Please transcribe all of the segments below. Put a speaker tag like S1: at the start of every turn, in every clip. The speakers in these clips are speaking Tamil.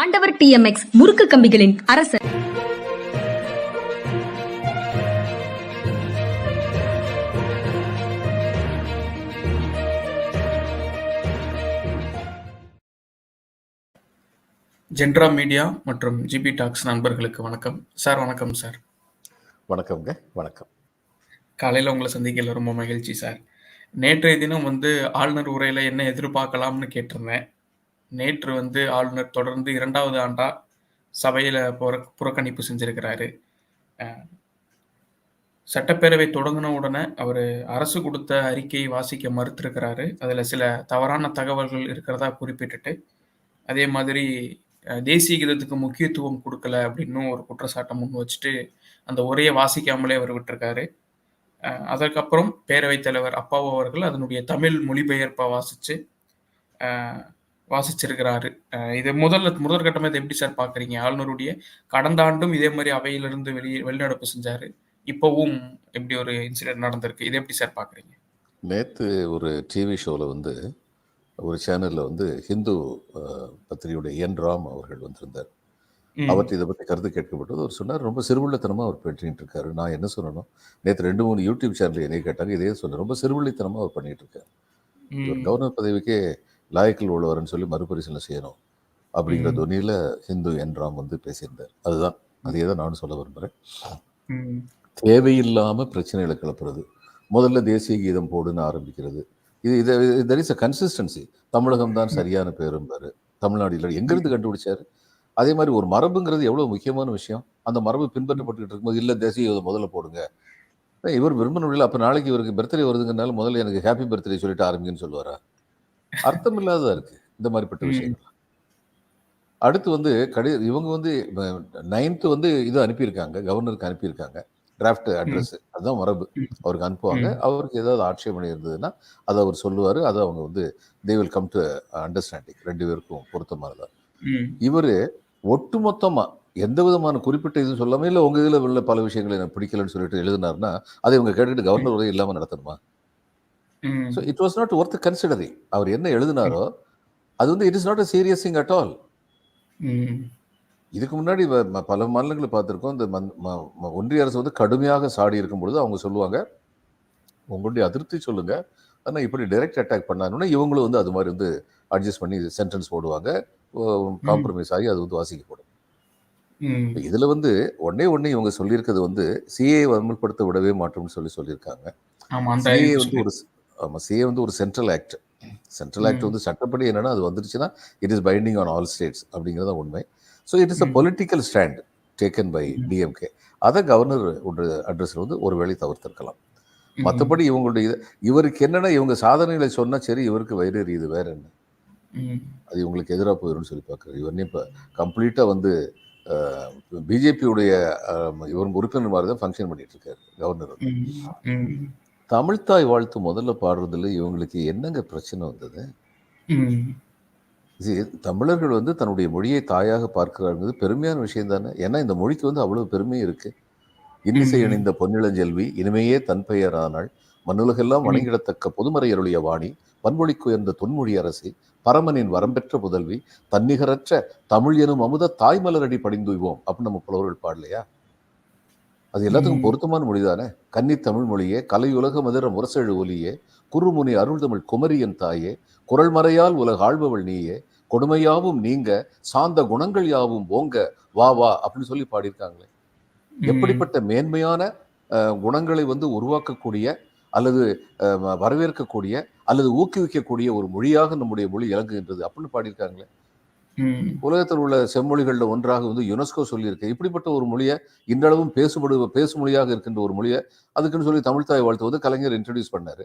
S1: ஆண்டவர் டிஎம்எக்ஸ் முறுக்கு கம்பிகளின் அரசர் ஜென்ரா மீடியா மற்றும் ஜிபி டாக்ஸ் நண்பர்களுக்கு வணக்கம் சார் வணக்கம் சார் வணக்கம்ங்க வணக்கம் காலையில் உங்களை சந்திக்கல ரொம்ப மகிழ்ச்சி சார் நேற்றைய தினம் வந்து ஆளுநர் உரையில் என்ன எதிர்பார்க்கலாம்னு கேட்டிருந்தேன் நேற்று வந்து ஆளுநர் தொடர்ந்து இரண்டாவது ஆண்டா சபையில புற புறக்கணிப்பு செஞ்சிருக்கிறாரு சட்டப்பேரவை தொடங்கின உடனே அவர் அரசு கொடுத்த அறிக்கையை வாசிக்க மறுத்திருக்கிறாரு அதில் சில தவறான தகவல்கள் இருக்கிறதா குறிப்பிட்டுட்டு அதே மாதிரி தேசிய கீதத்துக்கு முக்கியத்துவம் கொடுக்கல அப்படின்னு ஒரு குற்றச்சாட்டம் முன் வச்சுட்டு அந்த உரையை வாசிக்காமலே அவர் விட்டுருக்காரு அதற்கப்புறம் பேரவைத் தலைவர் அப்பாவு அவர்கள் அதனுடைய தமிழ் மொழிபெயர்ப்பை வாசித்து வாசிச்சிருக்கிறாரு இது முதல்ல முதல் கட்டமாக எப்படி சார் பார்க்குறீங்க ஆளுநருடைய கடந்த ஆண்டும் இதே மாதிரி அவையிலிருந்து வெளியே வெளிநடப்பு செஞ்சாரு இப்பவும் எப்படி ஒரு இன்சிடென்ட் நடந்திருக்கு இதை எப்படி சார் பார்க்குறீங்க
S2: நேற்று ஒரு டிவி ஷோவில் வந்து ஒரு சேனலில் வந்து ஹிந்து பத்திரிகையுடைய என் ராம் அவர்கள் வந்திருந்தார் அவர்கிட்ட இதை பற்றி கருத்து கேட்கப்பட்டது அவர் சொன்னார் ரொம்ப சிறுவிள்ளத்தனமாக அவர் பண்ணிட்டு இருக்காரு நான் என்ன சொல்லணும் நேற்று ரெண்டு மூணு யூடியூப் சேனல் என்னை கேட்டாங்க இதே சொன்னேன் ரொம்ப சிறுவிள்ளித்தனமாக அவர் பண்ணிட்டு இருக்காரு கவர்னர் பதவிக்கே லாயக்கில் உள்ளவர்னு சொல்லி மறுபரிசீலனை செய்யணும் அப்படிங்கிற துணியில ஹிந்து என்றாம் வந்து பேசியிருந்தார் அதுதான் அதே தான் நானும் சொல்ல விரும்புகிறேன் தேவையில்லாம பிரச்சனைகளை கிளப்புறது முதல்ல தேசிய கீதம் போடுன்னு ஆரம்பிக்கிறது இது இதை தெர் இஸ் அ கன்சிஸ்டன்சி தமிழகம் தான் சரியான பேரும்பாரு தமிழ்நாடு இல்லை எங்கிருந்து கண்டுபிடிச்சாரு அதே மாதிரி ஒரு மரபுங்கிறது எவ்வளவு முக்கியமான விஷயம் அந்த மரபு பின்பற்றப்பட்டுக்கிட்டு இருக்கும்போது இல்லை தேசிய இதை முதல்ல போடுங்க இவர் விரும்பின அப்போ நாளைக்கு இவருக்கு பர்த்டே வருதுங்கிறனால முதல்ல எனக்கு ஹாப்பி பர்த்டே சொல்லிட்டு ஆரம்பிங்கன்னு சொல்லுவாரா அர்த்தம் இல்லாததா இருக்கு இந்த மாதிரிப்பட்ட விஷயங்கள் அடுத்து வந்து கடி இவங்க வந்து நைன்த்து வந்து இது அனுப்பியிருக்காங்க கவர்னருக்கு அனுப்பியிருக்காங்க டிராஃப்ட் அட்ரஸ் அதுதான் மரபு அவருக்கு அனுப்புவாங்க அவருக்கு ஏதாவது ஆட்சேபணி இருந்ததுன்னா அதை அவர் சொல்லுவார் அதை அவங்க வந்து they will come to understanding ரெண்டு பேருக்கும் பொருத்தமானதா இவர் ஒட்டுமொத்தமா எந்த விதமான குறிப்பிட்ட இதுவும் சொல்லாமல் இல்லை உங்க இதில் உள்ள பல விஷயங்களை எனக்கு பிடிக்கலன்னு சொல்லிட்டு எழுதினாருன்னா அதை இவங்க கேட்டுக்கிட்டு கவர்னர் உரை இல்லாமல் நடத்தணுமா so it was not worth considering அவர் என்ன எழுதினாரோ அது வந்து it is not a serious thing at all இதுக்கு முன்னாடி பல மாநிலங்களை பார்த்துருக்கோம் இந்த ஒன்றிய அரசு வந்து கடுமையாக சாடி இருக்கும் பொழுது அவங்க சொல்லுவாங்க உங்களுடைய அதிருப்தி சொல்லுங்க ஆனால் இப்படி டைரக்ட் அட்டாக் பண்ணாங்கன்னா இவங்களும் வந்து அது மாதிரி வந்து அட்ஜஸ்ட் பண்ணி சென்டென்ஸ் போடுவாங்க காம்ப்ரமைஸ் ஆகி அது வந்து வாசிக்கப்படும் இதுல வந்து ஒன்னே ஒன்னு இவங்க சொல்லியிருக்கிறது வந்து சிஏ அமல்படுத்த விடவே மாட்டோம்னு சொல்லி சொல்லியிருக்காங்க
S1: சிஏ வந்து ஒரு
S2: நம்ம சிஏ வந்து ஒரு சென்ட்ரல் ஆக்ட் சென்ட்ரல் ஆக்ட் வந்து சட்டப்படி என்னென்னா அது வந்துருச்சுன்னா it is binding on all states அப்படிங்கிறத உண்மை so it is a political stand taken by DMK அதை கவர்னர் ஒரு அட்ரஸில் வந்து ஒரு வேலை தவிர்த்திருக்கலாம் மற்றபடி இவங்களுடைய இது இவருக்கு என்னென்னா இவங்க சாதனைகளை சொன்னால் சரி இவருக்கு வயிறு எறியுது வேற என்ன அது இவங்களுக்கு எதிராக போயிடும் சொல்லி பார்க்குறது இவனே இப்போ கம்ப்ளீட்டாக வந்து பிஜேபியுடைய இவரும் உறுப்பினர் மாதிரி தான் ஃபங்க்ஷன் பண்ணிட்டு இருக்காரு கவர்னர் தமிழ்த்தாய் வாழ்த்து முதல்ல பாடுறதுல இவங்களுக்கு என்னங்க பிரச்சனை வந்தது தமிழர்கள் வந்து தன்னுடைய மொழியை தாயாக பார்க்கிறாங்கிறது பெருமையான விஷயம் தானே ஏன்னா இந்த மொழிக்கு வந்து அவ்வளவு பெருமையும் இருக்கு இன்னிசை அணிந்த பொன்னிளஞ்செல்வி இனிமையே தன் பெயரானாள் மண்ணுலகெல்லாம் வணங்கிடத்தக்க பொதுமறையருடைய வாணி பன்மொழிக்கு உயர்ந்த தொன்மொழி அரசி பரமனின் வரம்பெற்ற புதல்வி தன்னிகரற்ற தமிழ் எனும் அமுத தாய்மலரடி படிந்துய்வோம் அப்படின்னு நம்ம புலவர்கள் பாடலையா அது எல்லாத்துக்கும் பொருத்தமான மொழிதானே கன்னி தமிழ் மொழியே கலையுலக மதுர முரசெழு ஒலியே குறுமுனி அருள் தமிழ் குமரியன் தாயே குரல் மறையால் உலக ஆழ்பவள் நீயே கொடுமையாவும் நீங்க சார்ந்த குணங்கள் யாவும் ஓங்க வா வா அப்படின்னு சொல்லி பாடியிருக்காங்களே எப்படிப்பட்ட மேன்மையான குணங்களை வந்து உருவாக்கக்கூடிய அல்லது வரவேற்கக்கூடிய அல்லது ஊக்குவிக்கக்கூடிய ஒரு மொழியாக நம்முடைய மொழி இலங்குகின்றது அப்படின்னு பாடியிருக்காங்களே உலகத்தில் உள்ள செம்மொழிகளில் ஒன்றாக வந்து யுனெஸ்கோ சொல்லியிருக்கு இப்படிப்பட்ட ஒரு மொழியை இன்றளவும் பேசுபடு பேசு மொழியாக இருக்கின்ற ஒரு மொழியை அதுக்குன்னு சொல்லி தமிழ்தாய் வாழ்த்து வந்து கலைஞர் இன்ட்ரடியூஸ் பண்ணார்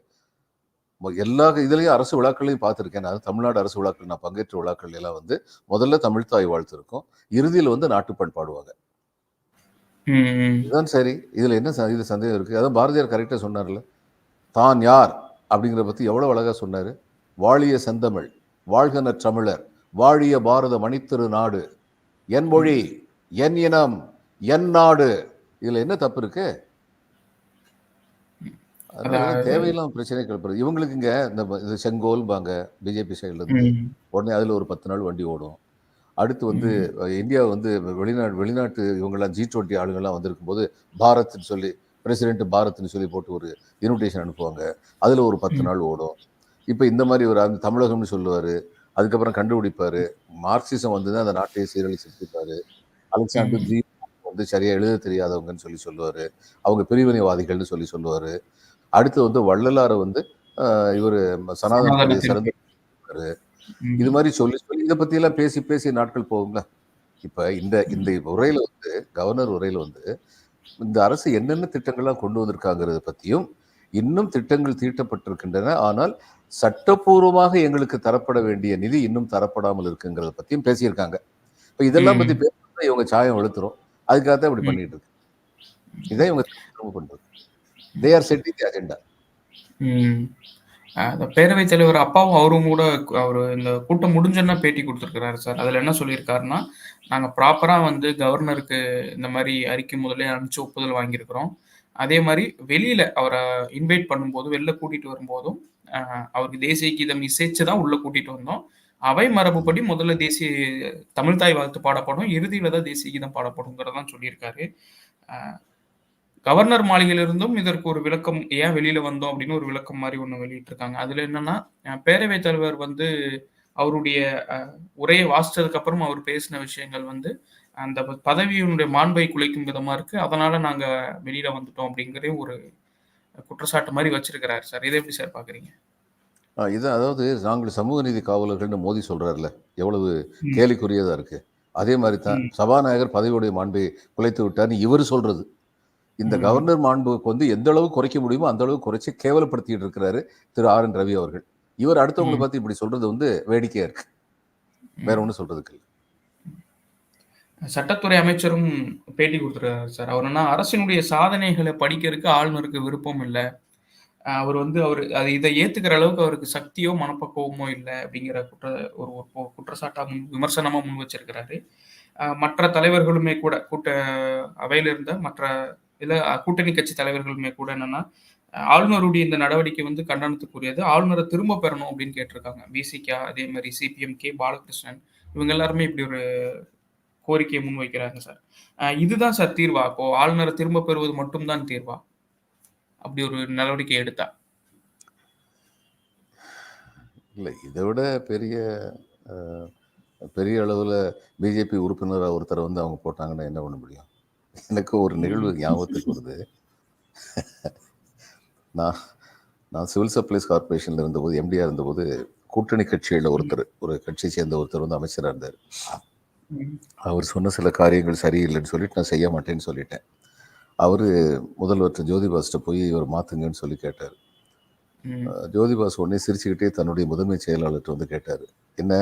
S2: எல்லா இதுலேயும் அரசு விழாக்களையும் பார்த்துருக்கேன் நான் தமிழ்நாடு அரசு விழாக்கள் நான் பங்கேற்ற விழாக்கள் எல்லாம் வந்து முதல்ல தமிழ்தாய் வாழ்த்து இருக்கும் இறுதியில் வந்து நாட்டுப்பண் பாடுவாங்க இதுதான் சரி இதில் என்ன இது சந்தேகம் இருக்குது அதான் பாரதியார் கரெக்டாக சொன்னார்ல தான் யார் அப்படிங்கிற பற்றி எவ்வளோ அழகாக சொன்னார் வாழிய செந்தமிழ் வாழ்கன தமிழர் வாழிய பாரத மணித்திரு நாடு என் மொழி என் இனம் என் நாடு இதுல என்ன தப்பு இருக்கு தேவையில்லாம பிரச்சனை கிளப்புறது இவங்களுக்கு இங்க இந்த பாங்க பிஜேபி சைடுல இருந்து உடனே அதுல ஒரு பத்து நாள் வண்டி ஓடும் அடுத்து வந்து இந்தியா வந்து வெளிநாடு வெளிநாட்டு இவங்கெல்லாம் ஜி டுவெண்ட்டி ஆளுங்கள்லாம் வந்திருக்கும் போது பாரத்னு சொல்லி பிரசிடென்ட் பாரத்னு சொல்லி போட்டு ஒரு இன்விடேஷன் அனுப்புவாங்க அதுல ஒரு பத்து நாள் ஓடும் இப்போ இந்த மாதிரி ஒரு தமிழகம்னு சொல்லுவார் அதுக்கப்புறம் கண்டுபிடிப்பாரு மார்க்சிசம் வந்து தான் அந்த நாட்டை சீரழி சிரிப்பாரு அலெக்சாண்டர் ஜி வந்து சரியா எழுத தெரியாதவங்கன்னு சொல்லி சொல்லுவாரு அவங்க பிரிவினைவாதிகள்னு சொல்லி சொல்லுவாரு அடுத்து வந்து வள்ளலாரை வந்து இவர் சனாதன சிறந்த இது மாதிரி சொல்லி சொல்லி இதை பத்தி எல்லாம் பேசி பேசி நாட்கள் போகுங்களா இப்ப இந்த இந்த உரையில வந்து கவர்னர் உரையில வந்து இந்த அரசு என்னென்ன திட்டங்கள்லாம் கொண்டு வந்திருக்காங்கிறத பத்தியும் இன்னும் திட்டங்கள் தீட்டப்பட்டிருக்கின்றன ஆனால் சட்டப்பூர்வமாக எங்களுக்கு தரப்பட வேண்டிய நிதி இன்னும் தரப்படாமல் இருக்குங்கிறத பத்தியும் பேசியிருக்காங்க இப்போ இதெல்லாம் பத்தி பேசுறது இவங்க சாயம் எழுத்துரும் அதுக்காக தான் இப்படி பண்ணிட்டு இருக்கு இதான் இவங்க பண்றது they are setting the agenda
S1: பேரவைத் தலைவர் அப்பாவும் அவரும் கூட அவர் இந்த கூட்டம் முடிஞ்சன்னா பேட்டி கொடுத்துருக்கிறாரு சார் அதுல என்ன சொல்லியிருக்காருன்னா நாங்க ப்ராப்பரா வந்து கவர்னருக்கு இந்த மாதிரி அறிக்கை முதல்ல அனுப்பிச்சு ஒப்புதல் வாங்கியிருக்கிறோம் அதே மாதிரி வெளியில அவரை இன்வைட் பண்ணும்போது வெளில கூட்டிட்டு வரும்போதும் அவருக்கு தேசிய கீதம் இசைச்சு தான் உள்ள கூட்டிட்டு வந்தோம் அவை மரபுப்படி முதல்ல தேசிய தமிழ் தாய் வாழ்த்து பாடப்படும் இறுதியில தான் தேசிய கீதம் பாடப்படும்ங்கிறதான் சொல்லியிருக்காரு கவர்னர் மாளிகையிலிருந்தும் இதற்கு ஒரு விளக்கம் ஏன் வெளியில வந்தோம் அப்படின்னு ஒரு விளக்கம் மாதிரி ஒன்று வெளியிட்டிருக்காங்க அதுல என்னன்னா பேரவைத் தலைவர் வந்து அவருடைய உரையை வாசித்ததுக்கு அப்புறம் அவர் பேசின விஷயங்கள் வந்து அந்த பதவியினுடைய மாண்பை குலைக்கும் விதமா இருக்கு அதனால நாங்க வெளியில வந்துட்டோம் அப்படிங்கிறதே ஒரு குற்றச்சாட்டு மாதிரி வச்சிருக்கிறாரு சார் இதை எப்படி சார் பாக்குறீங்க
S2: இது அதாவது நாங்கள் சமூக நீதி காவலர்கள்னு மோதி சொல்றாருல எவ்வளவு கேலிக்குரியதா இருக்கு அதே மாதிரி தான் சபாநாயகர் பதவியுடைய மாண்பை குலைத்து விட்டார்னு இவர் சொல்றது இந்த கவர்னர் மாண்புக்கு வந்து எந்த அளவு குறைக்க முடியுமோ அந்த அளவு குறைச்சி கேவலப்படுத்திட்டு இருக்கிறாரு திரு ஆர் என் ரவி அவர்கள் இவர் அடுத்தவங்களை பார்த்து இப்படி சொல்றது வந்து வேடிக்கையா இருக்கு வேற ஒன்றும் சொல்றதுக்கு இல்லை
S1: சட்டத்துறை அமைச்சரும் பேட்டி கொடுத்துருக்காரு சார் அவர் என்ன அரசினுடைய சாதனைகளை படிக்கிறதுக்கு ஆளுநருக்கு விருப்பம் இல்லை அவர் வந்து அவர் அது இதை ஏத்துக்கிற அளவுக்கு அவருக்கு சக்தியோ மனப்பக்குவமோ இல்லை அப்படிங்கிற குற்ற ஒரு குற்றச்சாட்டாக முன் விமர்சனமாக முன் வச்சிருக்கிறாரு மற்ற தலைவர்களுமே கூட கூட்ட அவையில் இருந்த மற்ற இல்லை கூட்டணி கட்சி தலைவர்களுமே கூட என்னன்னா ஆளுநருடைய இந்த நடவடிக்கை வந்து கண்டனத்துக்குரியது ஆளுநரை திரும்ப பெறணும் அப்படின்னு கேட்டிருக்காங்க பிசிகா அதே மாதிரி சிபிஎம் கே பாலகிருஷ்ணன் இவங்க எல்லாருமே இப்படி ஒரு கோரிக்கையை முன்வைக்கிறாங்க சார் இதுதான் சார் தீர்வா அப்போ ஆளுநரை திரும்ப பெறுவது மட்டும்தான் தீர்வா அப்படி ஒரு நடவடிக்கை எடுத்தா
S2: இல்லை இதை விட பெரிய பெரிய அளவில் பிஜேபி உறுப்பினராக ஒருத்தர் வந்து அவங்க போட்டாங்கன்னா என்ன பண்ண முடியும் எனக்கு ஒரு நிகழ்வு ஞாபகத்துக்கு வருது நான் நான் சிவில் சப்ளைஸ் கார்பரேஷனில் இருந்தபோது எம்டியாக இருந்தபோது கூட்டணி கட்சியில் ஒருத்தர் ஒரு கட்சியை சேர்ந்த ஒருத்தர் வந்து அமைச்சராக இருந்தார் அவர் சொன்ன சில காரியங்கள் சரியில்லைன்னு சொல்லிட்டு நான் செய்ய மாட்டேன்னு சொல்லிட்டேன் அவர் முதல்வர் ஜோதிபாஸ்கிட்ட போய் இவர் மாற்றுங்கன்னு சொல்லி கேட்டார் ஜோதிபாஸ் உடனே சிரிச்சுக்கிட்டே தன்னுடைய முதன்மை செயலாளர்கிட்ட வந்து கேட்டார் என்ன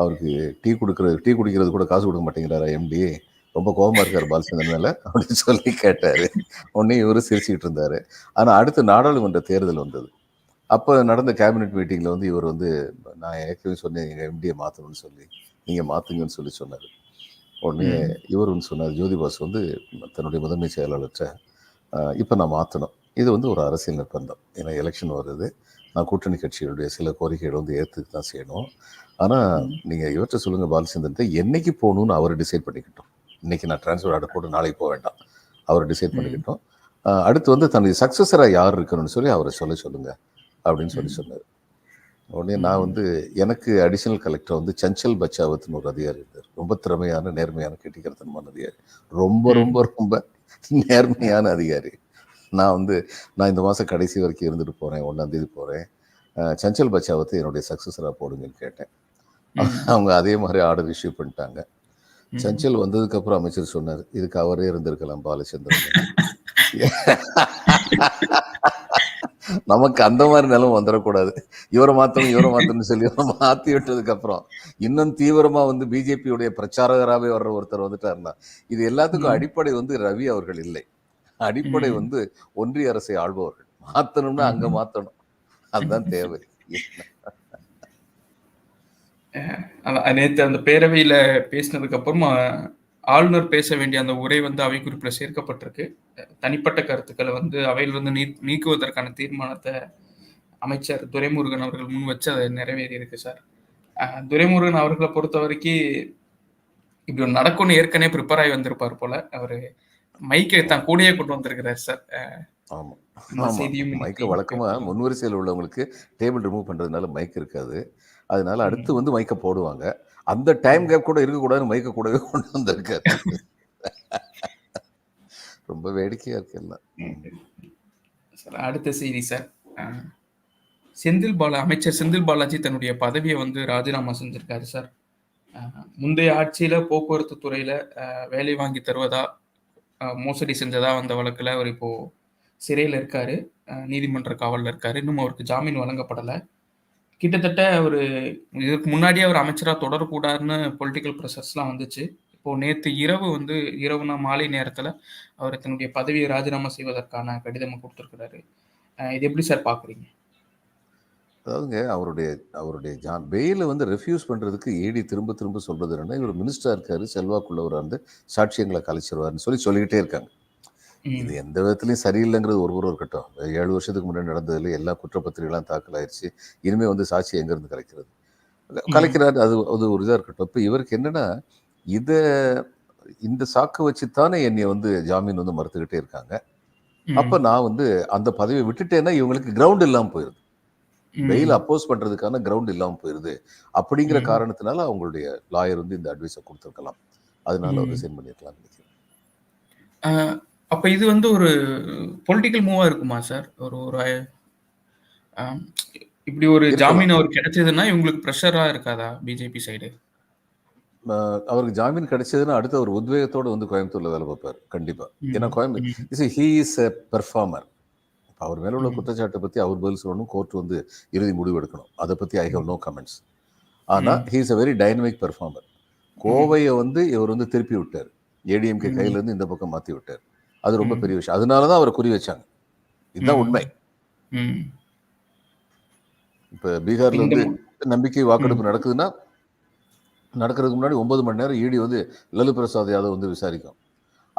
S2: அவருக்கு டீ கொடுக்குறது டீ குடிக்கிறது கூட காசு கொடுக்க மாட்டேங்கிறாரா எம்டி ரொம்ப கோபமாக இருக்கார் பாலச்சந்திரன் மேலே அப்படின்னு சொல்லி கேட்டார் உடனே இவர் சிரிச்சுக்கிட்டு இருந்தார் ஆனால் அடுத்து நாடாளுமன்ற தேர்தல் வந்தது அப்போ நடந்த கேபினெட் மீட்டிங்கில் வந்து இவர் வந்து நான் ஏற்கனவே சொன்னேன் எங்கள் எம்டியை மாற்றணும்னு சொல்லி நீங்கள் மாற்றுங்கன்னு சொல்லி சொன்னார் உடனே இவருன்னு சொன்னார் ஜோதிபாஸ் வந்து தன்னுடைய முதன்மை செயலாளர்கிட்ட இப்போ நான் மாற்றணும் இது வந்து ஒரு அரசியல் நிர்பந்தம் ஏன்னா எலெக்ஷன் வருது நான் கூட்டணி கட்சிகளுடைய சில கோரிக்கைகளை வந்து ஏற்றுக்கு தான் செய்யணும் ஆனால் நீங்கள் இவற்றை சொல்லுங்கள் பாலச்சந்திரன்ட்டு என்னைக்கு போகணும்னு அவர் டிசைட் பண்ணிக்கிட்டோம் இன்னைக்கு நான் ட்ரான்ஸ்ஃபர் ஆர்டர் போட்டு நாளைக்கு போக வேண்டாம் அவர் டிசைட் பண்ணிக்கிட்டோம் அடுத்து வந்து தன்னுடைய சக்ஸஸராக யார் இருக்கணும்னு சொல்லி அவரை சொல்ல சொல்லுங்கள் அப்படின்னு சொல்லி சொன்னார் உடனே நான் வந்து எனக்கு அடிஷனல் கலெக்டர் வந்து சஞ்சல் பச்சாவத்னு ஒரு அதிகாரி இருந்தார் ரொம்ப திறமையான நேர்மையான கெட்டிக்கிறத்தனமான அதிகாரி ரொம்ப ரொம்ப ரொம்ப நேர்மையான அதிகாரி நான் வந்து நான் இந்த மாதம் கடைசி வரைக்கும் இருந்துட்டு போகிறேன் ஒன்றாந்தேதி போகிறேன் சஞ்சல் பச்சாவத்தை என்னுடைய சக்ஸஸராக போடுங்கன்னு கேட்டேன் அவங்க அதே மாதிரி ஆர்டர் இஷ்யூ பண்ணிட்டாங்க சஞ்சல் வந்ததுக்கப்புறம் அமைச்சர் சொன்னார் இதுக்கு அவரே இருந்திருக்கலாம் பாலச்சந்திரன் நமக்கு அந்த மாதிரி நிலம் வந்துடக்கூடாது இவரை மாத்தணும் இவரை மாத்தணும்னு சொல்லி மாத்தி விட்டதுக்கு அப்புறம் இன்னும் தீவிரமா வந்து பிஜேபியுடைய பிரச்சாரகராகவே வர்ற ஒருத்தர் வந்துட்டாருன்னா இது எல்லாத்துக்கும் அடிப்படை வந்து ரவி அவர்கள் இல்லை அடிப்படை வந்து ஒன்றிய அரசை ஆள்பவர்கள் மாத்தணும்னா அங்க மாத்தணும் அதுதான் தேவை
S1: நேற்று அந்த பேரவையில பேசினதுக்கு அப்புறமா ஆளுநர் பேச வேண்டிய அந்த உரை வந்து அவை குறிப்பில் சேர்க்கப்பட்டிருக்கு தனிப்பட்ட கருத்துக்களை வந்து அவையிலிருந்து நீ நீக்குவதற்கான தீர்மானத்தை அமைச்சர் துரைமுருகன் அவர்கள் முன் வச்சு அதை நிறைவேறி இருக்கு சார் துரைமுருகன் அவர்களை பொறுத்த வரைக்கும் இப்படி ஒரு நடக்கும்னு ஏற்கனவே ப்ரிப்பேர் ஆகி வந்திருப்பார் போல அவர் மைக்கை தான் கூடையே கொண்டு வந்திருக்கிறார் சார் ஆமாம் மைக்கில் வழக்கமாக
S2: முன்வரிசையில் உள்ளவங்களுக்கு டேபிள் ரிமூவ் பண்ணுறதுனால மைக் இருக்காது அதனால அடுத்து வந்து மைக்கை போடுவாங்க அந்த டைம் கேப் கூட இருக்கக்கூடாதுன்னு மயக்க கூடவே கொண்டு வந்திருக்காரு ரொம்ப வேடிக்கையா இருக்கு எல்லாம்
S1: சார் அடுத்த செய்தி சார் செந்தில் பாலா அமைச்சர் செந்தில் பாலாஜி தன்னுடைய பதவியை வந்து ராஜினாமா செஞ்சிருக்காரு சார் முந்தைய ஆட்சியில போக்குவரத்து துறையில வேலை வாங்கி தருவதா மோசடி செஞ்சதா வந்த வழக்குல அவர் இப்போ சிறையில் இருக்காரு நீதிமன்ற காவலில் இருக்காரு இன்னும் அவருக்கு ஜாமீன் வழங்கப்படலை கிட்டத்தட்ட ஒரு இதுக்கு முன்னாடியே அவர் அமைச்சராக தொடரக்கூடாதுன்னு பொலிட்டிக்கல் ப்ரொசஸ்லாம் வந்துச்சு இப்போது நேற்று இரவு வந்து இரவுனா மாலை நேரத்தில் அவர் தன்னுடைய பதவியை ராஜினாமா செய்வதற்கான கடிதமாக கொடுத்துருக்கிறாரு இது எப்படி சார் பார்க்குறீங்க
S2: அதாவதுங்க அவருடைய அவருடைய ஜான் பெயில வந்து ரெஃப்யூஸ் பண்ணுறதுக்கு ஏடி திரும்ப திரும்ப சொல்கிறது என்ன இவர் மினிஸ்டராக இருக்காரு செல்வாக்குள்ளவராக இருந்து சாட்சியங்களை கலைச்சிருவார்னு சொல்லி சொல்லிக்கிட்டே இருக்காங்க இது எந்த விதத்துலையும் சரியில்லைங்கிறது ஒரு ஒரு இருக்கட்டும் ஏழு வருஷத்துக்கு முன்னாடி நடந்ததுல எல்லா குற்றப்பத்திரிகைலாம் தாக்கல் ஆயிடுச்சு இனிமே வந்து சாட்சி எங்கேருந்து கலைக்கிறது கலைக்கிறாரு அது அது ஒரு இதாக இருக்கட்டும் இப்போ இவருக்கு என்னன்னா இதை இந்த சாக்கு வச்சு தானே என்னை வந்து ஜாமீன் வந்து மறுத்துக்கிட்டே இருக்காங்க அப்ப நான் வந்து அந்த பதவியை விட்டுட்டேன்னா இவங்களுக்கு கிரவுண்ட் இல்லாமல் போயிருது வெயில் அப்போஸ் பண்றதுக்கான கிரவுண்ட் இல்லாமல் போயிருது அப்படிங்கிற காரணத்தினால அவங்களுடைய லாயர் வந்து இந்த அட்வைஸை கொடுத்துருக்கலாம் அதனால வந்து சென்ட் பண்ணிருக்கலாம் நினைக்கிறேன்
S1: அப்ப இது வந்து ஒரு பொலிட்டிக்கல் மூவா இருக்குமா சார் ஒரு ஒரு இப்படி ஒரு ஜாமீன் அவர் கிடைச்சதுன்னா இவங்களுக்கு ப்ரெஷரா இருக்காதா பிஜேபி சைடு
S2: அவருக்கு ஜாமீன் கிடைச்சதுன்னா அடுத்த ஒரு உத்வேகத்தோடு வந்து கோயம்புத்தூர்ல வேலை பார்ப்பார் கண்டிப்பா ஏன்னா Coimbatore he is a performer அவர் மேல உள்ள குற்றச்சாட்டை பத்தி அவர் பதில் சொல்லணும் கோர்ட் வந்து இறுதி முடிவு எடுக்கணும் அதை பத்தி ஐ ஹவ் நோ கமெண்ட்ஸ் ஆனா he is a very dynamic performer கோவையை வந்து இவர் வந்து திருப்பி விட்டார் ஏடிஎம்கே கையில இருந்து இந்த பக்கம் மாத்தி விட்டார் அது ரொம்ப பெரிய விஷயம் அதனால தான் அவரை குறி வச்சாங்க இதுதான் உண்மை இப்போ பீகார்ல வந்து நம்பிக்கை வாக்கெடுப்பு நடக்குதுன்னா நடக்கிறதுக்கு முன்னாடி ஒன்பது மணி நேரம் இடி வந்து லலு பிரசாத் யாதவ் வந்து விசாரிக்கும்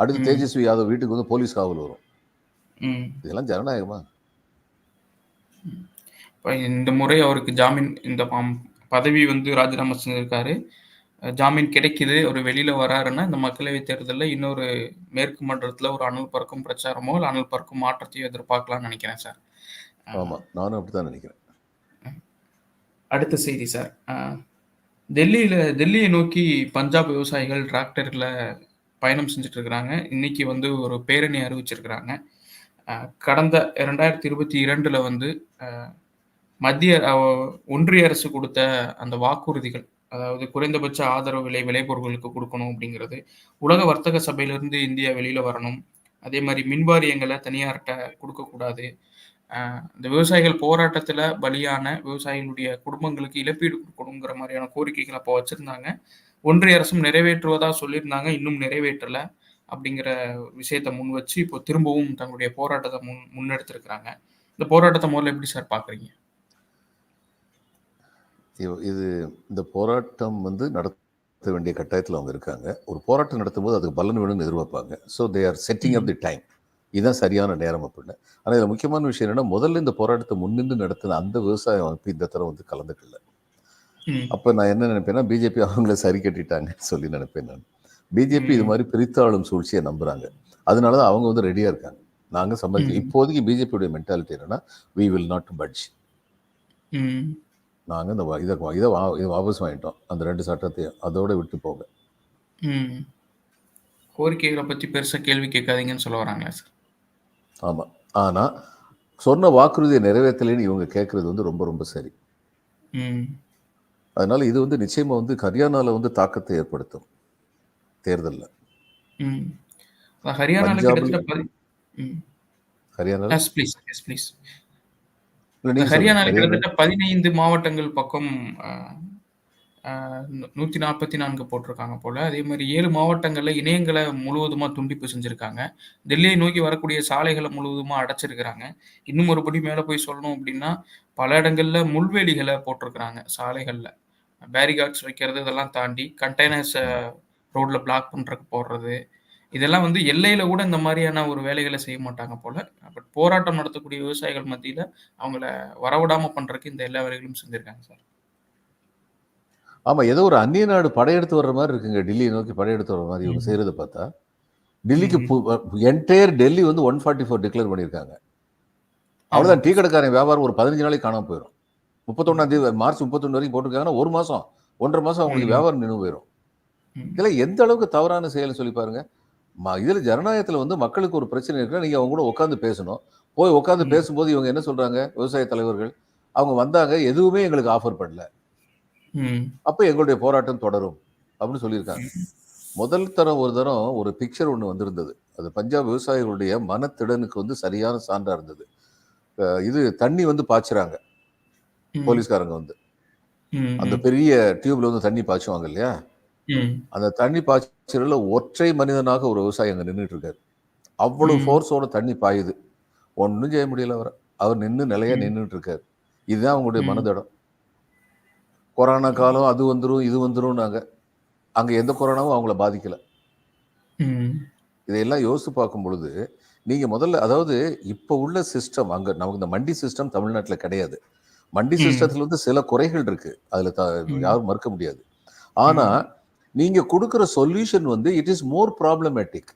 S2: அடுத்து தேஜஸ்வி யாதவ் வீட்டுக்கு வந்து போலீஸ் காவல் வரும் இதெல்லாம் ஜனநாயகமா
S1: இந்த முறை அவருக்கு ஜாமீன் இந்த பதவி வந்து ராஜினாமா செஞ்சிருக்காரு ஜாமீன் கிடைக்குது ஒரு வெளியில் வராருன்னா இந்த மக்களவை தேர்தலில் இன்னொரு மேற்கு மன்றத்தில் ஒரு அனல் பறக்கும் பிரச்சாரமோ இல்லை அனல் பறக்கும் மாற்றத்தையும் எதிர்பார்க்கலாம்னு நினைக்கிறேன் சார் ஆமாம் நானும் அப்படி தான் நினைக்கிறேன் அடுத்த செய்தி சார் டெல்லியில் டெல்லியை நோக்கி பஞ்சாப் விவசாயிகள் டிராக்டரில் பயணம் செஞ்சுட்டு இருக்கிறாங்க இன்னைக்கு வந்து ஒரு பேரணி அறிவிச்சிருக்கிறாங்க கடந்த இரண்டாயிரத்தி இருபத்தி இரண்டில் வந்து மத்திய ஒன்றிய அரசு கொடுத்த அந்த வாக்குறுதிகள் அதாவது குறைந்தபட்ச ஆதரவு விலை விளைபொருட்களுக்கு கொடுக்கணும் அப்படிங்கிறது உலக வர்த்தக சபையிலிருந்து இந்தியா வெளியில் வரணும் அதே மாதிரி மின்வாரியங்களை தனியார்கிட்ட கொடுக்கக்கூடாது இந்த விவசாயிகள் போராட்டத்தில் பலியான விவசாயிகளுடைய குடும்பங்களுக்கு இழப்பீடு கொடுக்கணுங்கிற மாதிரியான கோரிக்கைகள் அப்போ வச்சுருந்தாங்க ஒன்றிய அரசும் நிறைவேற்றுவதாக சொல்லியிருந்தாங்க இன்னும் நிறைவேற்றலை அப்படிங்கிற விஷயத்தை முன் வச்சு இப்போ திரும்பவும் தங்களுடைய போராட்டத்தை முன் முன்னெடுத்திருக்கிறாங்க இந்த போராட்டத்தை முதல்ல எப்படி சார் பார்க்குறீங்க
S2: இது இந்த போராட்டம் வந்து நடத்த வேண்டிய கட்டாயத்தில் அவங்க இருக்காங்க ஒரு போராட்டம் நடத்தும்போது அதுக்கு பலன் வேணும்னு எதிர்பார்ப்பாங்க so they are setting up the time இதுதான் சரியான நேரம் அப்படின்னு ஆனால் இதில் முக்கியமான விஷயம் என்னென்னா முதல்ல இந்த போராட்டத்தை முன்னின்று நடத்தின அந்த விவசாய அமைப்பு இந்த தரம் வந்து கலந்துக்கல அப்போ நான் என்ன நினைப்பேன்னா பிஜேபி அவங்கள சரி கட்டிட்டாங்கன்னு சொல்லி நினைப்பேன் நான் பிஜேபி இது மாதிரி பிரித்தாளும் சூழ்ச்சியை நம்புகிறாங்க அதனால தான் அவங்க வந்து ரெடியாக இருக்காங்க நாங்கள் சம்பாதிக்க இப்போதைக்கு பிஜேபியுடைய மென்டாலிட்டி என்னன்னா வி வில் நாட் பட்ஜ் நாங்கள் இந்த இதை இதை வா இதை வாபஸ் வாங்கிட்டோம் அந்த ரெண்டு சட்டத்தையும் அதோடு விட்டு போக
S1: கோரிக்கைகளை பற்றி பெருசாக கேள்வி கேட்காதீங்கன்னு சொல்ல வராங்களா சார்
S2: ஆமாம் ஆனால் சொன்ன வாக்குறுதியை நிறைவேற்றலைன்னு இவங்க கேட்குறது வந்து ரொம்ப ரொம்ப சரி அதனால் இது வந்து நிச்சயமாக வந்து ஹரியானாவில் வந்து தாக்கத்தை ஏற்படுத்தும் தேர்தலில்
S1: ஹரியானா ஹரியானால கிட்டத்தட்ட பதினைந்து மாவட்டங்கள் பக்கம் நூத்தி நாற்பத்தி நான்கு போட்டிருக்காங்க போல அதே மாதிரி ஏழு மாவட்டங்கள்ல இணையங்களை முழுவதுமா துண்டிப்பு செஞ்சிருக்காங்க டெல்லியை நோக்கி வரக்கூடிய சாலைகளை முழுவதுமா அடைச்சிருக்கிறாங்க இன்னும் ஒருபடி மேல போய் சொல்லணும் அப்படின்னா பல இடங்கள்ல முள்வேலிகளை போட்டிருக்கிறாங்க சாலைகள்ல பேரிகார்ட்ஸ் வைக்கிறது இதெல்லாம் தாண்டி கண்டெய்னர்ஸ் ரோட்ல பிளாக் பண்றதுக்கு போடுறது இதெல்லாம் வந்து எல்லையில கூட இந்த மாதிரியான ஒரு வேலைகளை செய்ய மாட்டாங்க போல பட் போராட்டம் நடத்தக்கூடிய விவசாயிகள் மத்தியில அவங்கள வரவிடாம பண்றதுக்கு இந்த எல்லா வேலைகளும் செஞ்சிருக்காங்க சார்
S2: ஆமா ஏதோ ஒரு அந்நிய நாடு படையெடுத்து வர்ற மாதிரி இருக்குங்க டெல்லியை நோக்கி படையெடுத்து வர்ற மாதிரி இவங்க பார்த்தா டெல்லிக்கு என்டையர் டெல்லி வந்து ஒன் ஃபார்ட்டி ஃபோர் டிக்ளேர் பண்ணியிருக்காங்க அவ்வளோதான் டீ கடைக்காரன் வியாபாரம் ஒரு பதினஞ்சு நாளைக்கு காணாமல் போயிடும் முப்பத்தொன்னாம் தேதி மார்ச் முப்பத்தொன்று வரைக்கும் போட்டிருக்காங்கன்னா ஒரு மாதம் ஒன்றரை மாதம் அவங்களுக்கு வியாபாரம் நின்று போயிடும் இதில் எந்த அளவுக்கு தவறான செயல் சொல்லி பாருங்கள் ம இதில் ஜனநாயகத்தில் வந்து மக்களுக்கு ஒரு பிரச்சனை இருக்கா நீங்கள் அவங்க கூட உட்காந்து பேசணும் போய் உட்காந்து பேசும்போது இவங்க என்ன சொல்கிறாங்க விவசாய தலைவர்கள் அவங்க வந்தாங்க எதுவுமே எங்களுக்கு ஆஃபர் பண்ணல அப்போ எங்களுடைய போராட்டம் தொடரும் அப்படின்னு சொல்லியிருக்காங்க முதல் தரம் ஒரு தரம் ஒரு பிக்சர் ஒன்று வந்திருந்தது அது பஞ்சாப் விவசாயிகளுடைய மனத்திடனுக்கு வந்து சரியான சான்றாக இருந்தது இது தண்ணி வந்து பாய்ச்சுறாங்க போலீஸ்காரங்க வந்து அந்த பெரிய டியூப்ல வந்து தண்ணி பாய்ச்சுவாங்க இல்லையா அந்த தண்ணி பாய்ச்சல ஒற்றை மனிதனாக ஒரு விவசாயி அங்கே நின்றுட்டு இருக்காரு அவ்வளவு ஃபோர்ஸோட தண்ணி பாயுது ஒன்றும் செய்ய முடியல அவர் அவர் நின்று நிலையா நின்றுட்டு இருக்காரு இதுதான் அவங்களுடைய மனதிடம் கொரோனா காலம் அது வந்துடும் இது வந்துடும் நாங்க அங்க எந்த கொரோனாவும் அவங்கள பாதிக்கல இதையெல்லாம் யோசித்து பார்க்கும் பொழுது நீங்க முதல்ல அதாவது இப்ப உள்ள சிஸ்டம் அங்க நமக்கு இந்த மண்டி சிஸ்டம் தமிழ்நாட்டில் கிடையாது மண்டி சிஸ்டத்துல வந்து சில குறைகள் இருக்கு அதுல யாரும் மறுக்க முடியாது ஆனா நீங்கள் கொடுக்குற சொல்யூஷன் வந்து இட் இஸ் மோர் ப்ராப்ளமேட்டிக்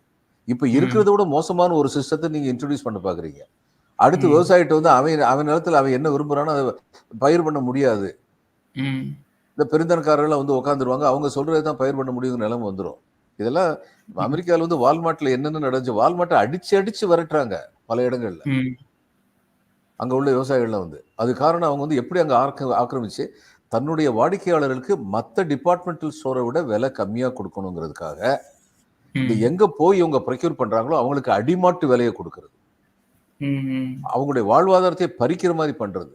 S2: இப்போ இருக்கிறத விட மோசமான ஒரு சிஸ்டத்தை நீங்கள் இன்ட்ரடியூஸ் பண்ண பார்க்குறீங்க அடுத்து விவசாயிட்ட வந்து அவன் அவன் நிலத்தில் அவன் என்ன விரும்புறானோ அதை பயிர் பண்ண முடியாது இந்த பெருந்தனக்காரர்கள் வந்து உட்காந்துருவாங்க அவங்க சொல்கிறத தான் பயிர் பண்ண முடியுங்கிற நிலம வந்துடும் இதெல்லாம் அமெரிக்காவில் வந்து வால்மார்ட்டில் என்னென்ன நடந்துச்சு வால்மார்ட்டை அடிச்சு அடிச்சு விரட்டுறாங்க பல இடங்கள்ல அங்கே உள்ள விவசாயிகள்லாம் வந்து அது காரணம் அவங்க வந்து எப்படி அங்கே ஆக்கிரமிச்சு தன்னுடைய வாடிக்கையாளர்களுக்கு மற்ற டிபார்ட்மெண்டல் ஸ்டோரை விட விலை கம்மியாக கொடுக்கணுங்கிறதுக்காக இந்த எங்க போய் இவங்க ப்ரொக்யூர் பண்றாங்களோ அவங்களுக்கு அடிமாட்டு விலையை கொடுக்கறது அவங்களுடைய வாழ்வாதாரத்தை பறிக்கிற மாதிரி பண்றது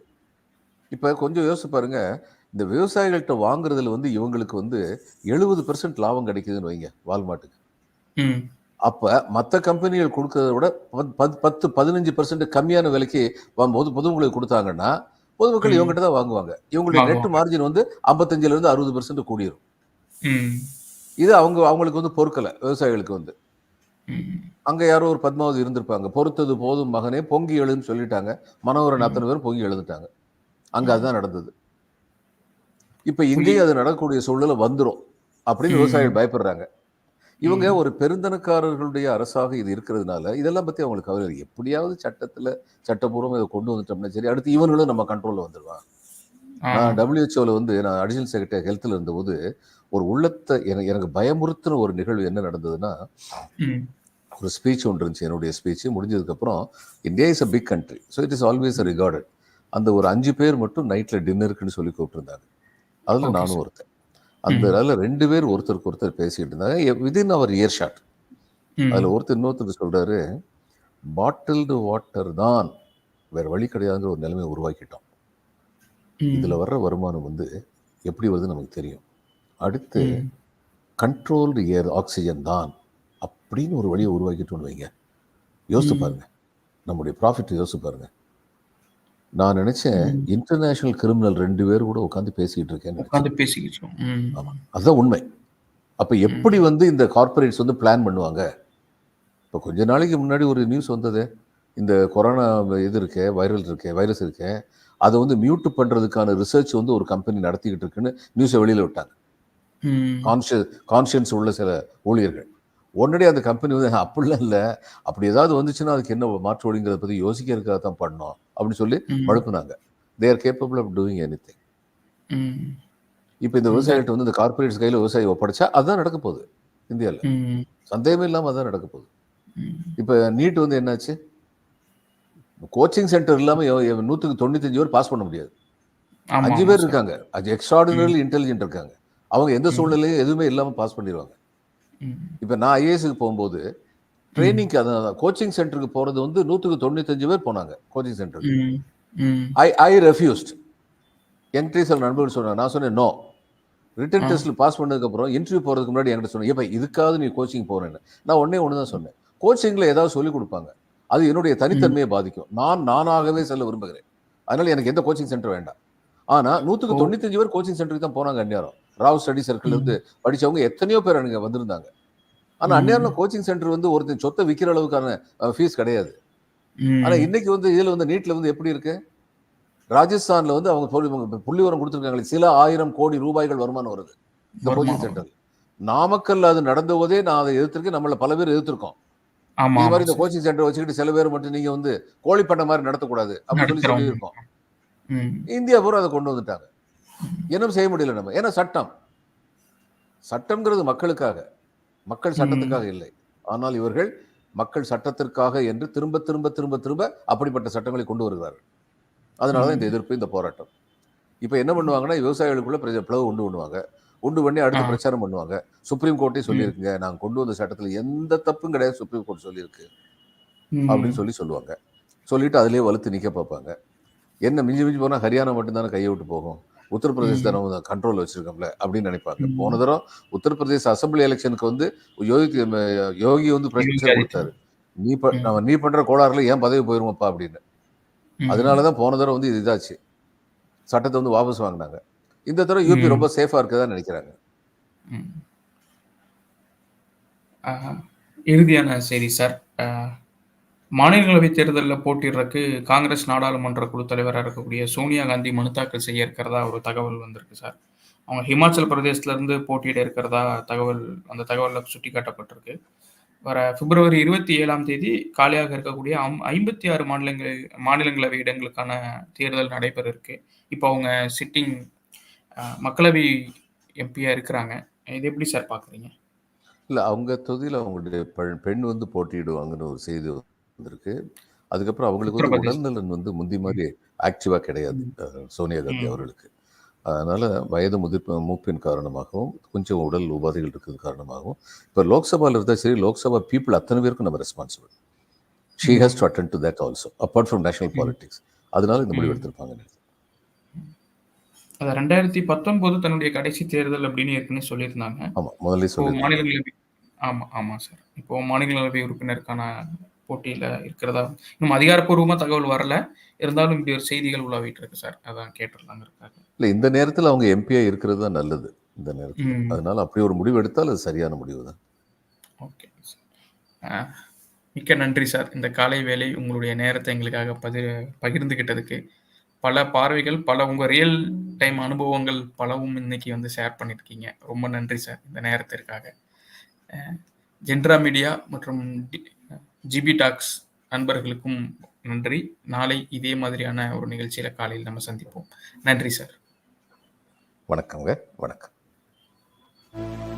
S2: இப்ப கொஞ்சம் யோசிச்சு பாருங்க இந்த விவசாயிகள்கிட்ட வாங்குறதுல வந்து இவங்களுக்கு வந்து எழுபது பெர்சன்ட் லாபம் கிடைக்குதுன்னு வைங்க வால்மார்ட்டுக்கு அப்ப மற்ற கம்பெனிகள் கொடுக்கறத விட பத்து பதினஞ்சு பெர்சன்ட் கம்மியான விலைக்கு பொது பொதுமக்களுக்கு கொடுத்தாங்கன்னா பொதுமக்கள் இவங்ககிட்ட தான் வாங்குவாங்க இவங்களுடைய நெட் மார்ஜின் வந்து ஐம்பத்தஞ்சுல இருந்து அறுபது பெர்சென்ட் கூடிரும் இது அவங்க அவங்களுக்கு வந்து பொறுக்கல விவசாயிகளுக்கு வந்து அங்க யாரோ ஒரு பத்மாவது இருந்திருப்பாங்க பொறுத்தது போதும் மகனே பொங்கி எழுதுன்னு சொல்லிட்டாங்க மனோகரன் அத்தனை பேரும் பொங்கி எழுதுட்டாங்க அங்க அதுதான் நடந்தது இப்ப இங்கேயும் அது நடக்கக்கூடிய சூழ்நிலை வந்துடும் அப்படின்னு விவசாயிகள் பயப்படுறாங்க இவங்க ஒரு பெருந்தனக்காரர்களுடைய அரசாக இது இருக்கிறதுனால இதெல்லாம் பத்தி அவங்களுக்கு கவலை எப்படியாவது சட்டத்துல சட்டப்பூர்வம் இதை கொண்டு வந்துட்டோம்னா சரி அடுத்து இவங்களும் நம்ம கண்ட்ரோல்ல வந்துடுவான் நான் டபிள்யூஹெச்ஓல வந்து நான் அடிஷனல் செக்ரட்டரி ஹெல்த்ல இருந்தபோது ஒரு உள்ளத்தை எனக்கு பயமுறுத்துன ஒரு நிகழ்வு என்ன நடந்ததுன்னா ஒரு ஸ்பீச் ஒன்று இருந்துச்சு என்னுடைய ஸ்பீச் முடிஞ்சதுக்கப்புறம் India is a big country so it is always recorded அந்த ஒரு அஞ்சு பேர் மட்டும் நைட்ல டின்னருக்குன்னு சொல்லி கூப்பிட்டுருந்தாங்க அதில் நானும் ஒருத்தன் அதனால ரெண்டு பேர் ஒருத்தருக்கு ஒருத்தர் பேசிட்டு இருந்தாங்க விதின் அவர் இயர் ஷாட் அதுல ஒருத்தர் இன்னொருத்தர் சொல்றாரு பாட்டில்டு வாட்டர் தான் வேற வழி கிடையாதுங்கிற ஒரு நிலைமை உருவாக்கிட்டோம் இதுல வர்ற வருமானம் வந்து எப்படி வருதுன்னு நமக்கு தெரியும் அடுத்து கண்ட்ரோல்டு ஏர் ஆக்சிஜன் தான் அப்படின்னு ஒரு வழியை உருவாக்கிட்டோம்னு வைங்க யோசிச்சு பாருங்க நம்முடைய ப்ராஃபிட் யோசிச்சு பாருங்க நான் நினைச்சேன் இன்டர்நேஷனல் கிரிமினல் ரெண்டு பேர் கூட உட்காந்து பேசிக்கிட்டு இருக்கேன் உட்காந்து பேசிக்கிட்டு
S1: இருக்கோம் ஆமாம்
S2: அதுதான் உண்மை அப்போ எப்படி வந்து இந்த கார்பரேட்ஸ் வந்து பிளான் பண்ணுவாங்க இப்போ கொஞ்ச நாளைக்கு முன்னாடி ஒரு நியூஸ் வந்தது இந்த கொரோனா இது இருக்கே வைரல் இருக்கே வைரஸ் இருக்கே அதை வந்து மியூட் பண்ணுறதுக்கான ரிசர்ச் வந்து ஒரு கம்பெனி நடத்திக்கிட்டு இருக்குன்னு நியூஸை வெளியில் விட்டாங்க கான்ஷிய கான்ஷியன்ஸ் உள்ள சில ஊழியர்கள் உடனடி அந்த கம்பெனி வந்து அப்படிலாம் இல்லை அப்படி ஏதாவது வந்துச்சுன்னா அதுக்கு என்ன மாற்று ஒழிங்கிறத பற்றி யோசிக்கிறதுக்காக தான் பண்ணோம் அப்படின்னு சொல்லி they there capable of doing anything இப்போ இந்த விவசாயிகிட்ட வந்து இந்த கார்பரேட்ஸ் கையில் விவசாயி ஒப்படைச்சா அதுதான் நடக்க போகுது இந்தியாவில் சந்தேகமே இல்லாமல் அதுதான் நடக்க போகுது இப்போ நீட் வந்து என்னாச்சு கோச்சிங் சென்டர் இல்லாமல் நூற்றுக்கு தொண்ணூத்தஞ்சு பேர் பாஸ் பண்ண முடியாது அஞ்சு பேர் இருக்காங்க அது எக்ஸ்ட்ராடினரி இன்டெலிஜென்ட் இருக்காங்க அவங்க எந்த சூழ்நிலையும் எதுவுமே இல்லாமல் பாஸ் பண்ணிடுவாங்க இப்போ நான் ஐஏஎஸ்க்கு போகும்போது ட்ரைனிங்க்கு அதான் கோச்சிங் சென்டருக்கு போறது வந்து நூற்றுக்கு தொண்ணூத்தஞ்சு பேர் போனாங்க கோச்சிங் சென்டருக்கு ஐ ஐ ரெஃப்யூஸ்ட் என்ட்ரி சில நண்பர்கள் சொன்னாங்க நான் சொன்னேன் நோ ரிட்டன் டெஸ்ட்டில் பாஸ் பண்ணதுக்கப்புறம் இன்டர்வியூ போகிறதுக்கு முன்னாடி என்கிட்ட சொன்னேன் ஏப்பா இதுக்காவது நீ கோச்சிங் போகிறேன்னு நான் ஒன்றே ஒன்று தான் சொன்னேன் கோச்சிங்கில் ஏதாவது சொல்லிக் கொடுப்பாங்க அது என்னுடைய தனித்தன்மையை பாதிக்கும் நான் நானாகவே செல்ல விரும்புகிறேன் அதனால் எனக்கு எந்த கோச்சிங் சென்டர் வேண்டாம் ஆனால் நூற்றுக்கு தொண்ணூத்தஞ்சு பேர் கோச்சிங் சென்டருக்கு தான் போனாங்க அந்நேரம் ராவ் ஸ்டடி சர்க்கிள் இருந்து படித்தவங்க எத்தனையோ பேர் அங்கே வந்திருந்தாங்க ஆனா அந்நேரம் கோச்சிங் சென்டர் வந்து ஒருத்தன் சொத்தை விற்கிற அளவுக்கான ஃபீஸ் கிடையாது ஆனா இன்னைக்கு வந்து இதுல வந்து நீட்ல வந்து எப்படி இருக்கு ராஜஸ்தான்ல வந்து அவங்க புள்ளி உரம் கொடுத்துருக்காங்களே சில ஆயிரம் கோடி ரூபாய்கள் வருமானம் வருது இந்த கோச்சிங் சென்டர் நாமக்கல்ல அது நடந்த போதே நான் அதை எதிர்த்திருக்கேன் நம்மள பல பேர் எதிர்த்திருக்கோம் இது மாதிரி இந்த கோச்சிங் சென்டர் வச்சுக்கிட்டு சில பேர் மட்டும் நீங்க வந்து கோழிப்பட்ட மாதிரி நடத்தக்கூடாது அப்படின்னு சொல்லி சொல்லியிருக்கோம் இந்தியா பூரா அதை கொண்டு வந்துட்டாங்க என்ன செய்ய முடியல நம்ம ஏன்னா சட்டம் சட்டம்ங்கிறது மக்களுக்காக மக்கள் சட்டத்துக்காக இல்லை ஆனால் இவர்கள் மக்கள் சட்டத்திற்காக என்று திரும்ப திரும்ப திரும்ப திரும்ப அப்படிப்பட்ட சட்டங்களை கொண்டு வருகிறார்கள் அதனால தான் இந்த எதிர்ப்பு இந்த போராட்டம் இப்போ என்ன பண்ணுவாங்கன்னா விவசாயிகளுக்குள்ள பிரச்சனை பிளவு உண்டு பண்ணுவாங்க உண்டு பண்ணி அடுத்து பிரச்சாரம் பண்ணுவாங்க சுப்ரீம் கோர்ட்டே சொல்லியிருக்குங்க நாங்கள் கொண்டு வந்த சட்டத்தில் எந்த தப்பும் கிடையாது சுப்ரீம் கோர்ட் சொல்லியிருக்கு அப்படின்னு சொல்லி சொல்லுவாங்க சொல்லிட்டு அதிலே வலுத்து நிற்க பார்ப்பாங்க என்ன மிஞ்சி மிஞ்சி போனால் ஹரியானா மட்டும்தானே கையை விட்டு போகும் உத்தரப்பிரதேச தானே கண்ட்ரோல் வச்சிருக்கோம்ல அப்படின்னு நினைப்பாங்க போன தடவை உத்தரப்பிரதேச அசம்பிளி எலெக்ஷனுக்கு வந்து யோகி யோகி வந்து பிரச்சனை கொடுத்தாரு நீ நம்ம நீ பண்ற கோளாறுல ஏன் பதவி போயிருவோம்ப்பா அப்படின்னு அதனாலதான் போன தடவை வந்து இது இதாச்சு சட்டத்தை வந்து வாபஸ் வாங்கினாங்க இந்த தடவை யூபி ரொம்ப சேஃபா இருக்கதா நினைக்கிறாங்க
S1: இறுதியான செய்தி சார் மாநிலங்களவை தேர்தலில் போட்டிடுறக்கு காங்கிரஸ் நாடாளுமன்ற குழு தலைவராக இருக்கக்கூடிய சோனியா காந்தி மனு தாக்கல் செய்ய இருக்கிறதா ஒரு தகவல் வந்திருக்கு சார் அவங்க ஹிமாச்சல் பிரதேசத்துலேருந்து போட்டியிட இருக்கிறதா தகவல் அந்த தகவலில் சுட்டி காட்டப்பட்டிருக்கு வர பிப்ரவரி இருபத்தி ஏழாம் தேதி காலியாக இருக்கக்கூடிய அம் ஐம்பத்தி ஆறு மாநிலங்கள் மாநிலங்களவை இடங்களுக்கான தேர்தல் நடைபெற இருக்கு இப்போ அவங்க சிட்டிங் மக்களவை எம்பியாக இருக்கிறாங்க இது எப்படி சார் பார்க்குறீங்க
S2: இல்லை அவங்க தொகுதியில் அவங்களுடைய பெண் வந்து போட்டியிடுவாங்கன்னு ஒரு செய்தி வந்திருக்கு அதுக்கப்புறம் அவங்களுக்கு வந்து உடல்நலன் வந்து முந்தி மாதிரி ஆக்டிவாக கிடையாது சோனியா காந்தி அவர்களுக்கு அதனால் வயது முதிர்ப்பு மூப்பின் காரணமாகவும் கொஞ்சம் உடல் உபாதைகள் இருக்கிறது காரணமாகவும் இப்போ லோக்சபாவில் இருந்தால் சரி லோக்சபா பீப்புள் அத்தனை பேருக்கும் நம்ம responsible she has to attend to that also apart from national politics அதனால இந்த முடிவு எடுத்திருப்பாங்க
S1: ரெண்டாயிரத்தி பத்தொன்பது தன்னுடைய கடைசி தேர்தல் அப்படின்னு ஏற்கனவே சொல்லியிருந்தாங்க
S2: ஆமா முதல்ல
S1: மாநிலங்களவை ஆமா சார் இப்போ மாநிலங்களவை உறுப்பினருக்கான போட்டியில் இருக்கிறதா இன்னும் அதிகாரப்பூர்வமாக தகவல் வரல இருந்தாலும் இப்படி ஒரு செய்திகள் உலாவிட்டு இருக்கு சார் அதான் கேட்டுருந்தாங்க இருக்காங்க
S2: இல்லை இந்த நேரத்தில் அவங்க எம்பியாக இருக்கிறது தான் நல்லது இந்த நேரத்தில் அதனால அப்படி ஒரு முடிவு எடுத்தால் அது சரியான முடிவு தான் ஓகே
S1: மிக்க நன்றி சார் இந்த காலை வேலை உங்களுடைய நேரத்தை எங்களுக்காக பகிர் பகிர்ந்துக்கிட்டதுக்கு பல பார்வைகள் பல உங்கள் ரியல் டைம் அனுபவங்கள் பலவும் இன்னைக்கு வந்து ஷேர் பண்ணியிருக்கீங்க ரொம்ப நன்றி சார் இந்த நேரத்திற்காக ஜென்ட்ரா மீடியா மற்றும் ஜிபி டாக்ஸ் நண்பர்களுக்கும் நன்றி நாளை இதே மாதிரியான ஒரு நிகழ்ச்சியில காலையில் நம்ம சந்திப்போம் நன்றி சார்
S2: வணக்கங்க வணக்கம்